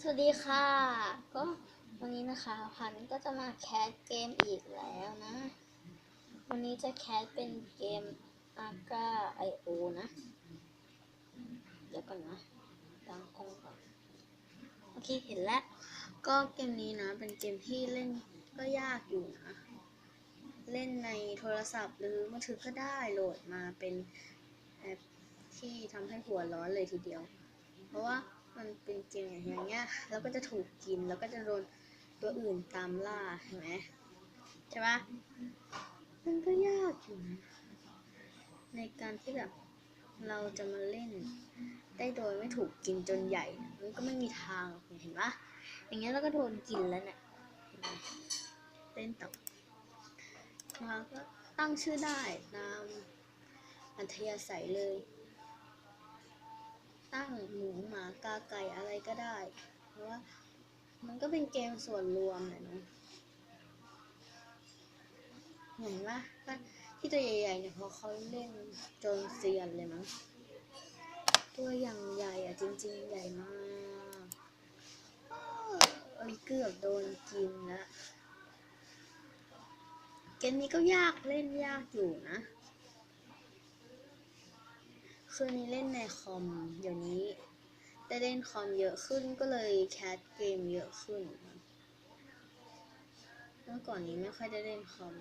สวัสดีค่ะ ก็วันนี้นะคะพันก็จะมาแคสเกมอีกแล้วนะ วันนี้จะแคสเป็นเกม a g a IO นะ เดี๋ยวก่อนนะตั้งกล้องก่อนโอเคเห็นแล้ว ก็เกมนี้นะ เป็นเกมที่เล่นก็ยากอยู่นะ เล่นในโทรศัพท์หรือมือถือก็ได้โหลดมาเป็นแอปที่ทำให้หัวร้อนเลยทีเดียว เพราะว่า มันเป็นเกมอย่างเงี้ยแล้วก็จะถูกกินแล้วก็จะโดนตัวอื่นตามล่าเห็นไหมใช่ปะมันก็ยากอยู่นะในการที่แบบเราจะมาเล่น ได้โดยไม่ถูกกินจนใหญ่ มันก็ไม่มีทางเห็นปะอย่างเงี้ยเราก็โดนกินแล้วเนี่ยเห็นไหมเล่นต่อมาก็ตั้งชื่อได้ตามอัธยาศัยเลย ตั้งหมูหมากาไก่อะไรก็ได้ เพราะว่ามันก็เป็นเกมส่วนรวมแหละเนอะเห็นว่าที่ตัวใหญ่ๆเนี่ยเพราะเขาเล่นจนเซียนเลยมั้งตัวอย่างใหญ่อะจริง ๆ ใหญ่มากเอ้ยเกือบโดนกินล้วเกมนี้ก็ยากเล่นยากอยู่นะ คือนี้เล่นในคอมเดี๋ยวนี้ได้เล่นคอมเยอะขึ้นก็เลยแคสเกมเยอะขึ้น เมื่อก่อนนี้ไม่ค่อยได้เล่นคอม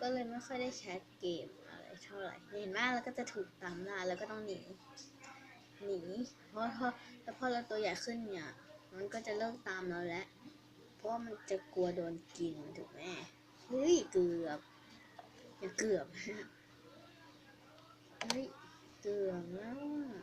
ก็เลยไม่ค่อยได้แคสเกมอะไรเท่าไหร่เห็นมากแล้วก็จะถูกตามล่าแล้วก็ต้องหนี หนี เพราะพอแล้วพอเราตัวใหญ่ขึ้นเนี่ย มันก็จะเลิกตามเราแล้ว เพราะมันจะกลัวโดนกินถูกไหมเฮ้ยเกือบอย่าเกือบเฮ้ย trường đó